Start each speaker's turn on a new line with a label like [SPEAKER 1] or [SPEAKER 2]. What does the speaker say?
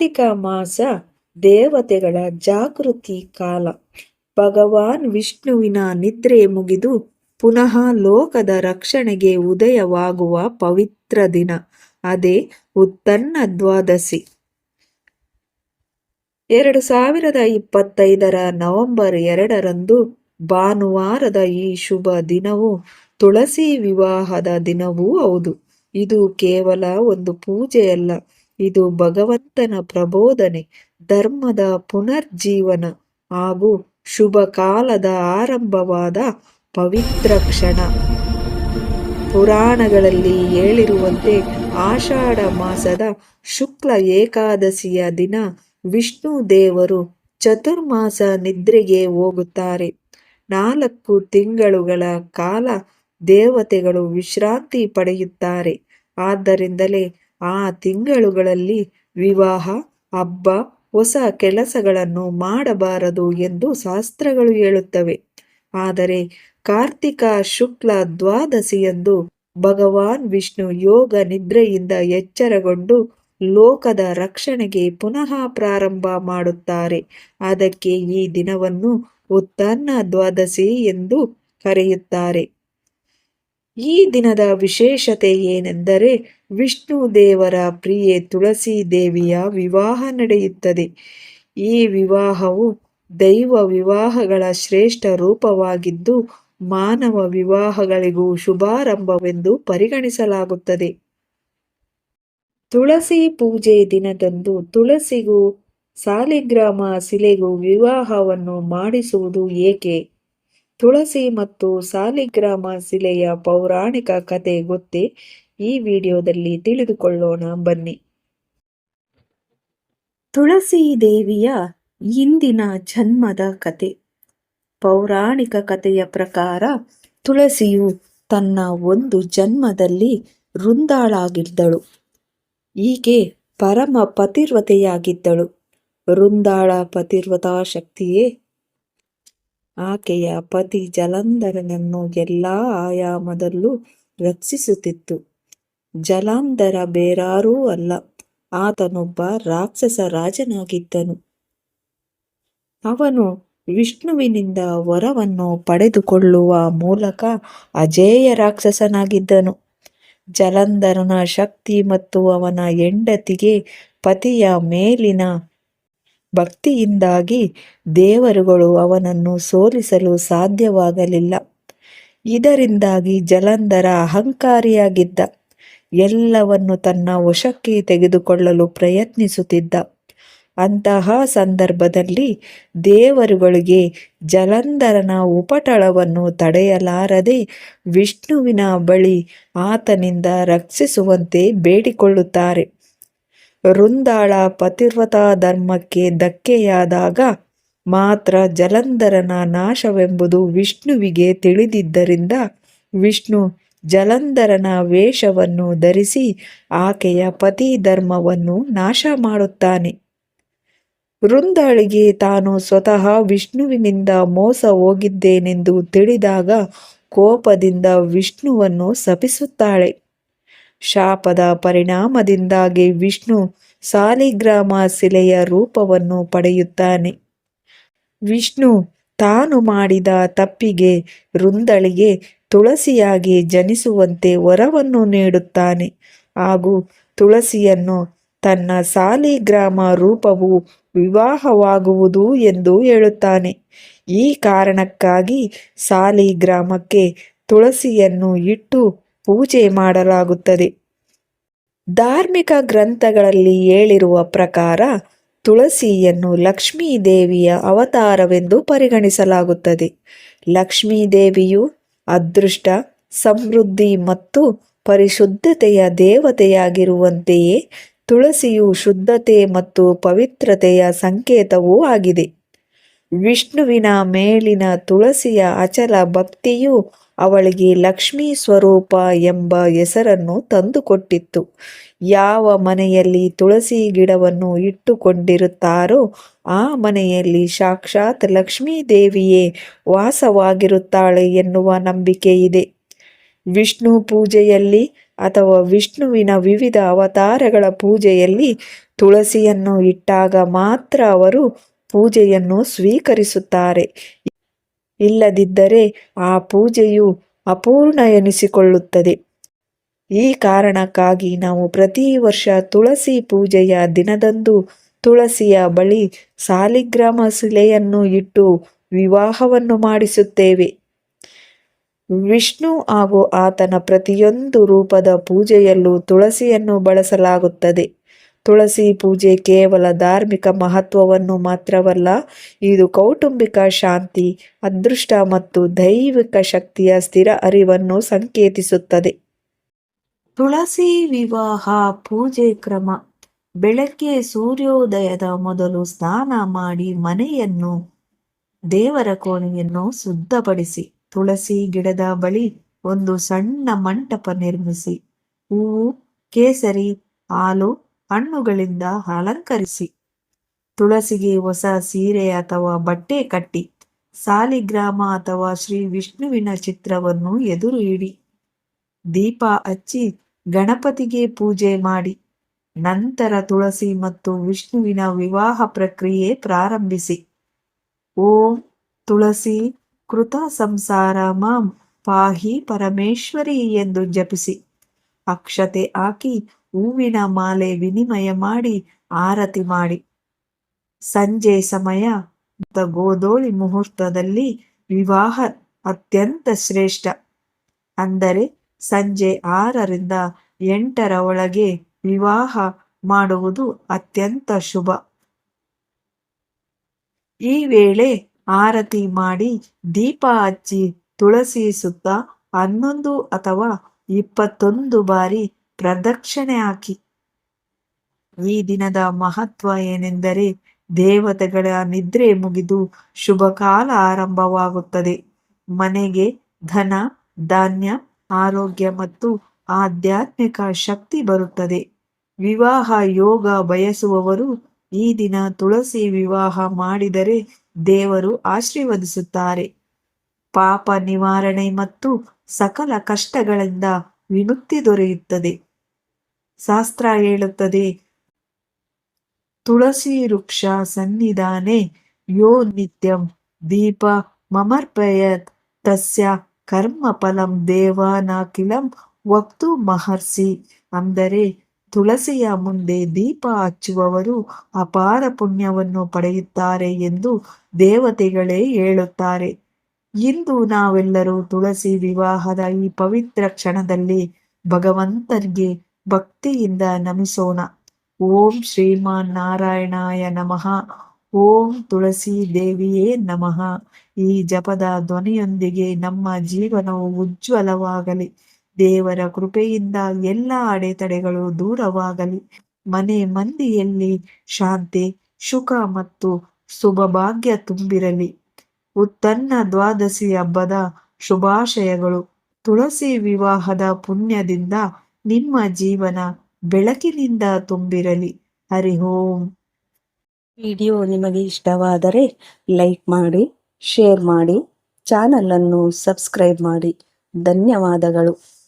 [SPEAKER 1] ಕಾರ್ತಿಕ ಮಾಸ ದೇವತೆಗಳ ಜಾಗೃತಿ ಕಾಲ. ಭಗವಾನ್ ವಿಷ್ಣುವಿನ ನಿದ್ರೆ ಮುಗಿದು ಪುನಃ ಲೋಕದ ರಕ್ಷಣೆಗೆ ಉದಯವಾಗುವ ಪವಿತ್ರ ದಿನ. ಅದೇ ಉತ್ತನ್ನ ದ್ವಾದಶಿ. ಎರಡು ಸಾವಿರದ ಇಪ್ಪತ್ತೈದರ ನವೆಂಬರ್ ಎರಡರಂದು ಭಾನುವಾರದ ಈ ಶುಭ ದಿನವು ತುಳಸಿ ವಿವಾಹದ ದಿನವೂ ಹೌದು. ಇದು ಕೇವಲ ಒಂದು ಪೂಜೆಯಲ್ಲ ಇದು ಭಗವಂತನ ಪ್ರಬೋಧನೆ, ಧರ್ಮದ ಪುನರ್ಜೀವನ ಹಾಗೂ ಶುಭ ಕಾಲದ ಆರಂಭವಾದ ಪವಿತ್ರ ಕ್ಷಣ. ಪುರಾಣಗಳಲ್ಲಿ ಹೇಳಿರುವಂತೆ ಆಷಾಢ ಮಾಸದ ಶುಕ್ಲ ಏಕಾದಶಿಯ ದಿನ ವಿಷ್ಣು ದೇವರು ಚತುರ್ಮಾಸ ನಿದ್ರೆಗೆ ಹೋಗುತ್ತಾರೆ. ನಾಲ್ಕು ತಿಂಗಳುಗಳ ಕಾಲ ದೇವತೆಗಳು ವಿಶ್ರಾಂತಿ ಪಡೆಯುತ್ತಾರೆ. ಆದ್ದರಿಂದಲೇ ಆ ತಿಂಗಳುಗಳಲ್ಲಿ ವಿವಾಹ, ಹಬ್ಬ, ಹೊಸ ಕೆಲಸಗಳನ್ನು ಮಾಡಬಾರದು ಎಂದು ಶಾಸ್ತ್ರಗಳು ಹೇಳುತ್ತವೆ. ಆದರೆ ಕಾರ್ತಿಕ ಶುಕ್ಲ ದ್ವಾದಶಿಯಂದು ಭಗವಾನ್ ವಿಷ್ಣು ಯೋಗ ನಿದ್ರೆಯಿಂದ ಎಚ್ಚರಗೊಂಡು ಲೋಕದ ರಕ್ಷಣೆಗೆ ಪುನಃ ಪ್ರಾರಂಭ ಮಾಡುತ್ತಾರೆ. ಅದಕ್ಕೆ ಈ ದಿನವನ್ನು ಉತ್ತನ್ನ ದ್ವಾದಶಿ ಎಂದು ಕರೆಯುತ್ತಾರೆ. ಈ ದಿನದ ವಿಶೇಷತೆ ಏನೆಂದರೆ ವಿಷ್ಣು ದೇವರ ಪ್ರಿಯೆ ತುಳಸಿ ದೇವಿಯ ವಿವಾಹ ನಡೆಯುತ್ತದೆ. ಈ ವಿವಾಹವು ದೈವ ವಿವಾಹಗಳ ಶ್ರೇಷ್ಠ ರೂಪವಾಗಿದ್ದು ಮಾನವ ವಿವಾಹಗಳಿಗೂ ಶುಭಾರಂಭವೆಂದು ಪರಿಗಣಿಸಲಾಗುತ್ತದೆ. ತುಳಸಿ ಪೂಜೆ ದಿನದಂದು ತುಳಸಿಗೂ ಸಾಲಿಗ್ರಾಮ ಶಿಲೆಗೂ ವಿವಾಹವನ್ನು ಮಾಡಿಸುವುದು ಏಕೆ? ತುಳಸಿ ಮತ್ತು ಸಾಲಿಗ್ರಾಮ ಶಿಲೆಯ ಪೌರಾಣಿಕ ಕತೆ ಗೊತ್ತೇ? ಈ ವಿಡಿಯೋದಲ್ಲಿ ತಿಳಿದುಕೊಳ್ಳೋಣ, ಬನ್ನಿ. ತುಳಸಿ ದೇವಿಯ ಇಂದಿನ ಜನ್ಮದ ಕತೆ. ಪೌರಾಣಿಕ ಕಥೆಯ ಪ್ರಕಾರ, ತುಳಸಿಯು ತನ್ನ ಒಂದು ಜನ್ಮದಲ್ಲಿ ವೃಂದಾಳಾಗಿದ್ದಳು. ಈಕೆ ಪರಮ ಪತಿರ್ವತೆಯಾಗಿದ್ದಳು ವೃಂದಾಳ ಪತಿರ್ವತಾ ಶಕ್ತಿಯೇ ಆಕೆಯ ಪತಿ ಜಲಂಧರನನ್ನು ಎಲ್ಲ ಆಯಾಮದಲ್ಲೂ ರಕ್ಷಿಸುತ್ತಿತ್ತು. ಜಲಾಂಧರ ಬೇರಾರೂ ಅಲ್ಲ, ಆತನೊಬ್ಬ ರಾಕ್ಷಸ ರಾಜನಾಗಿದ್ದನು. ಅವನು ವಿಷ್ಣುವಿನಿಂದ ವರವನ್ನು ಪಡೆದುಕೊಳ್ಳುವ ಮೂಲಕ ಅಜೇಯ ರಾಕ್ಷಸನಾಗಿದ್ದನು. ಜಲಂಧರನ ಶಕ್ತಿ ಮತ್ತು ಅವನ ಹೆಂಡತಿಗೆ ಪತಿಯ ಮೇಲಿನ ಭಕ್ತಿಯಿಂದಾಗಿ ದೇವರುಗಳು ಅವನನ್ನು ಸೋಲಿಸಲು ಸಾಧ್ಯವಾಗಲಿಲ್ಲ. ಇದರಿಂದಾಗಿ ಜಲಂಧರ ಅಹಂಕಾರಿಯಾಗಿದ್ದ. ಎಲ್ಲವನ್ನು ತನ್ನ ವಶಕ್ಕೆ ತೆಗೆದುಕೊಳ್ಳಲು ಪ್ರಯತ್ನಿಸುತ್ತಿದ್ದ. ಅಂತಹ ಸಂದರ್ಭದಲ್ಲಿ ದೇವರುಗಳಿಗೆ ಜಲಂಧರನ ಉಪಟಳವನ್ನು ತಡೆಯಲಾರದೆ ವಿಷ್ಣುವಿನ ಬಳಿ ಆತನಿಂದ ರಕ್ಷಿಸುವಂತೆ ಬೇಡಿಕೊಳ್ಳುತ್ತಾರೆ. ವೃಂದಾಳ ಪತಿವ್ರತಾ ಧರ್ಮಕ್ಕೆ ಧಕ್ಕೆಯಾದಾಗ ಮಾತ್ರ ಜಲಂಧರನ ನಾಶವೆಂಬುದು ವಿಷ್ಣುವಿಗೆ ತಿಳಿದಿದ್ದರಿಂದ ವಿಷ್ಣು ಜಲಂಧರನ ವೇಷವನ್ನು ಧರಿಸಿ ಆಕೆಯ ಪತಿ ಧರ್ಮವನ್ನು ನಾಶ ಮಾಡುತ್ತಾನೆ. ವೃಂದಾಳಿಗೆ ತಾನು ಸ್ವತಃ ವಿಷ್ಣುವಿನಿಂದ ಮೋಸ ಹೋಗಿದ್ದೇನೆಂದು ತಿಳಿದಾಗ ಕೋಪದಿಂದ ವಿಷ್ಣುವನ್ನು ಶಪಿಸುತ್ತಾಳೆ. ಶಾಪದ ಪರಿಣಾಮದಿಂದಾಗಿ ವಿಷ್ಣು ಸಾಲಿಗ್ರಾಮ ಶಿಲೆಯ ರೂಪವನ್ನು ಪಡೆಯುತ್ತಾನೆ. ವಿಷ್ಣು ತಾನು ಮಾಡಿದ ತಪ್ಪಿಗೆ ವೃಂದಳಿಗೆ ತುಳಸಿಯಾಗಿ ಜನಿಸುವಂತೆ ವರವನ್ನು ನೀಡುತ್ತಾನೆ. ಹಾಗೂ ತುಳಸಿಯನ್ನು ತನ್ನ ಸಾಲಿಗ್ರಾಮ ರೂಪವು ವಿವಾಹವಾಗುವುದು ಎಂದು ಹೇಳುತ್ತಾನೆ. ಈ ಕಾರಣಕ್ಕಾಗಿ ಸಾಲಿಗ್ರಾಮಕ್ಕೆ ತುಳಸಿಯನ್ನು ಇಟ್ಟು ಪೂಜೆ ಮಾಡಲಾಗುತ್ತದೆ. ಧಾರ್ಮಿಕ ಗ್ರಂಥಗಳಲ್ಲಿ ಹೇಳಿರುವ ಪ್ರಕಾರ ತುಳಸಿಯನ್ನು ಲಕ್ಷ್ಮೀ ದೇವಿಯ ಅವತಾರವೆಂದು ಪರಿಗಣಿಸಲಾಗುತ್ತದೆ. ಲಕ್ಷ್ಮೀ ದೇವಿಯು ಅದೃಷ್ಟ, ಸಮೃದ್ಧಿ ಮತ್ತು ಪರಿಶುದ್ಧತೆಯ ದೇವತೆಯಾಗಿರುವಂತೆಯೇ ತುಳಸಿಯು ಶುದ್ಧತೆ ಮತ್ತು ಪವಿತ್ರತೆಯ ಸಂಕೇತವೂ ಆಗಿದೆ. ವಿಷ್ಣುವಿನ ಮೇಲಿನ ತುಳಸಿಯ ಅಚಲ ಭಕ್ತಿಯು ಅವಳಿಗೆ ಲಕ್ಷ್ಮೀ ಸ್ವರೂಪ ಎಂಬ ಹೆಸರನ್ನು ತಂದುಕೊಟ್ಟಿತ್ತು. ಯಾವ ಮನೆಯಲ್ಲಿ ತುಳಸಿ ಗಿಡವನ್ನು ಇಟ್ಟುಕೊಂಡಿರುತ್ತಾರೋ ಆ ಮನೆಯಲ್ಲಿ ಸಾಕ್ಷಾತ್ ಲಕ್ಷ್ಮೀ ದೇವಿಯೇ ವಾಸವಾಗಿರುತ್ತಾಳೆ ಎನ್ನುವ ನಂಬಿಕೆ ಇದೆ. ವಿಷ್ಣು ಪೂಜೆಯಲ್ಲಿ ಅಥವಾ ವಿಷ್ಣುವಿನ ವಿವಿಧ ಅವತಾರಗಳ ಪೂಜೆಯಲ್ಲಿ ತುಳಸಿಯನ್ನು ಇಟ್ಟಾಗ ಮಾತ್ರ ಅವರು ಪೂಜೆಯನ್ನು ಸ್ವೀಕರಿಸುತ್ತಾರೆ. ಇಲ್ಲದಿದ್ದರೆ ಆ ಪೂಜೆಯು ಅಪೂರ್ಣ ಎನಿಸಿಕೊಳ್ಳುತ್ತದೆ. ಈ ಕಾರಣಕ್ಕಾಗಿ ನಾವು ಪ್ರತಿ ವರ್ಷ ತುಳಸಿ ಪೂಜೆಯ ದಿನದಂದು ತುಳಸಿಯ ಬಳಿ ಸಾಲಿಗ್ರಾಮ ಶಿಲೆಯನ್ನು ಇಟ್ಟು ವಿವಾಹವನ್ನು ಮಾಡಿಸುತ್ತೇವೆ. ವಿಷ್ಣು ಹಾಗೂ ಆತನ ಪ್ರತಿಯೊಂದು ರೂಪದ ಪೂಜೆಯಲ್ಲೂ ತುಳಸಿಯನ್ನು ಬಳಸಲಾಗುತ್ತದೆ. ತುಳಸಿ ಪೂಜೆ ಕೇವಲ ಧಾರ್ಮಿಕ ಮಹತ್ವವನ್ನು ಮಾತ್ರವಲ್ಲ, ಇದು ಕೌಟುಂಬಿಕ ಶಾಂತಿ, ಅದೃಷ್ಟ ಮತ್ತು ದೈವಿಕ ಶಕ್ತಿಯ ಸ್ಥಿರ ಅರಿವನ್ನು ಸಂಕೇತಿಸುತ್ತದೆ. ತುಳಸಿ ವಿವಾಹ ಪೂಜೆ ಕ್ರಮ. ಬೆಳಗ್ಗೆ ಸೂರ್ಯೋದಯದ ಮೊದಲು ಸ್ನಾನ ಮಾಡಿ ಮನೆಯನ್ನು, ದೇವರ ಕೋಣೆಯನ್ನು ಶುದ್ಧಪಡಿಸಿ, ತುಳಸಿ ಗಿಡದ ಬಳಿ ಒಂದು ಸಣ್ಣ ಮಂಟಪ ನಿರ್ಮಿಸಿ, ಹೂವು, ಕೇಸರಿ, ಹಾಲು ಹಣ್ಣುಗಳಿಂದ ಅಲಂಕರಿಸಿ. ತುಳಸಿಗೆ ಹೊಸ ಸೀರೆ ಅಥವಾ ಬಟ್ಟೆ ಕಟ್ಟಿ. ಸಾಲಿಗ್ರಾಮ ಅಥವಾ ಶ್ರೀ ವಿಷ್ಣುವಿನ ಚಿತ್ರವನ್ನು ಎದುರು ಇಡಿ ದೀಪ ಹಚ್ಚಿ ಗಣಪತಿಗೆ ಪೂಜೆ ಮಾಡಿ. ನಂತರ ತುಳಸಿ ಮತ್ತು ವಿಷ್ಣುವಿನ ವಿವಾಹ ಪ್ರಕ್ರಿಯೆ ಪ್ರಾರಂಭಿಸಿ. ಓಂ ತುಳಸಿ ಕೃತ ಸಂಸಾರ ಮಾಂ ಪಾಹಿ ಪರಮೇಶ್ವರಿ ಎಂದು ಜಪಿಸಿ. ಅಕ್ಷತೆ ಹಾಕಿ ಹೂವಿನ ಮಾಲೆ ವಿನಿಮಯ ಮಾಡಿ, ಆರತಿ ಮಾಡಿ. ಸಂಜೆ ಸಮಯ ಗೋದೋಳಿ ಮುಹೂರ್ತದಲ್ಲಿ ವಿವಾಹ ಅತ್ಯಂತ ಶ್ರೇಷ್ಠ. ಅಂದರೆ ಸಂಜೆ ಆರರಿಂದ ಎಂಟರ ಒಳಗೆ ವಿವಾಹ ಮಾಡುವುದು ಅತ್ಯಂತ ಶುಭ. ಈ ವೇಳೆ ಆರತಿ ಮಾಡಿ ದೀಪ ಹಚ್ಚಿ ತುಳಸಿ ಸುತ್ತ ಹನ್ನೊಂದು ಅಥವಾ ಇಪ್ಪತ್ತೊಂದು ಬಾರಿ ಪ್ರದಕ್ಷಿಣೆ ಹಾಕಿ. ಈ ದಿನದ ಮಹತ್ವ ಏನೆಂದರೆ ದೇವತೆಗಳ ನಿದ್ರೆ ಮುಗಿದು ಶುಭ ಕಾಲ ಆರಂಭವಾಗುತ್ತದೆ. ಮನೆಗೆ ಧನ, ಧಾನ್ಯ, ಆರೋಗ್ಯ ಮತ್ತು ಆಧ್ಯಾತ್ಮಿಕ ಶಕ್ತಿ ಬರುತ್ತದೆ. ವಿವಾಹ ಯೋಗ ಬಯಸುವವರು ಈ ದಿನ ತುಳಸಿ ವಿವಾಹ ಮಾಡಿದರೆ ದೇವರು ಆಶೀರ್ವದಿಸುತ್ತಾರೆ. ಪಾಪ ನಿವಾರಣೆ ಮತ್ತು ಸಕಲ ಕಷ್ಟಗಳಿಂದ ವಿಮುಕ್ತಿ ದೊರೆಯುತ್ತದೆ. ಶಾಸ್ತ್ರ ಹೇಳುತ್ತದೆ. ತುಳಸಿ ವೃಕ್ಷ ಸನ್ನಿಧಾನೆ ಯೋ ನಿತ್ಯಂ ದೀಪ ಮಮರ್ಪಯತ್ ತಸ್ಯ ಕರ್ಮ ಫಲಂ ದೇವಾನಾಖಿಲಂ ವಕ್ತು ಮಹರ್ಷಿ ಅಂದರೆ ತುಳಸಿಯ ಮುಂದೆ ದೀಪ ಹಚ್ಚುವವರು ಅಪಾರ ಪುಣ್ಯವನ್ನು ಪಡೆಯುತ್ತಾರೆ ಎಂದು ದೇವತೆಗಳೇ ಹೇಳುತ್ತಾರೆ. ಇಂದು ನಾವೆಲ್ಲರೂ ತುಳಸಿ ವಿವಾಹದ ಈ ಪವಿತ್ರ ಕ್ಷಣದಲ್ಲಿ ಭಗವಂತನಿಗೆ ಭಕ್ತಿಯಿಂದ ನಮಿಸೋಣ ಓಂ ಶ್ರೀಮಾನ್ ನಾರಾಯಣಾಯ ನಮಃ. ಓಂ ತುಳಸಿ ದೇವಿಯೇ ನಮಃ. ಈ ಜಪದ ಧ್ವನಿಯೊಂದಿಗೆ ನಮ್ಮ ಜೀವನವು ಉಜ್ವಲವಾಗಲಿ. ದೇವರ ಕೃಪೆಯಿಂದ ಎಲ್ಲ ಅಡೆತಡೆಗಳು ದೂರವಾಗಲಿ. ಮನೆ ಮಂದಿಯಲ್ಲಿ ಶಾಂತಿ, ಸುಖ ಮತ್ತು ಶುಭಭಾಗ್ಯ ತುಂಬಿರಲಿ. ಉತ್ತನ್ನ ದ್ವಾದಶಿ ಹಬ್ಬದ ಶುಭಾಶಯಗಳು. ತುಳಸಿ ವಿವಾಹದ ಪುಣ್ಯದಿಂದ ನಿಮ್ಮ ಜೀವನ ಬೆಳಕಿನಿಂದ ತುಂಬಿರಲಿ. ಹರಿ
[SPEAKER 2] ವಿಡಿಯೋ ನಿಮಗೆ ಇಷ್ಟವಾದರೆ ಲೈಕ್ ಮಾಡಿ, ಶೇರ್ ಮಾಡಿ, ಚಾನಲನ್ನು ಸಬ್ಸ್ಕ್ರೈಬ್ ಮಾಡಿ. ಧನ್ಯವಾದಗಳು.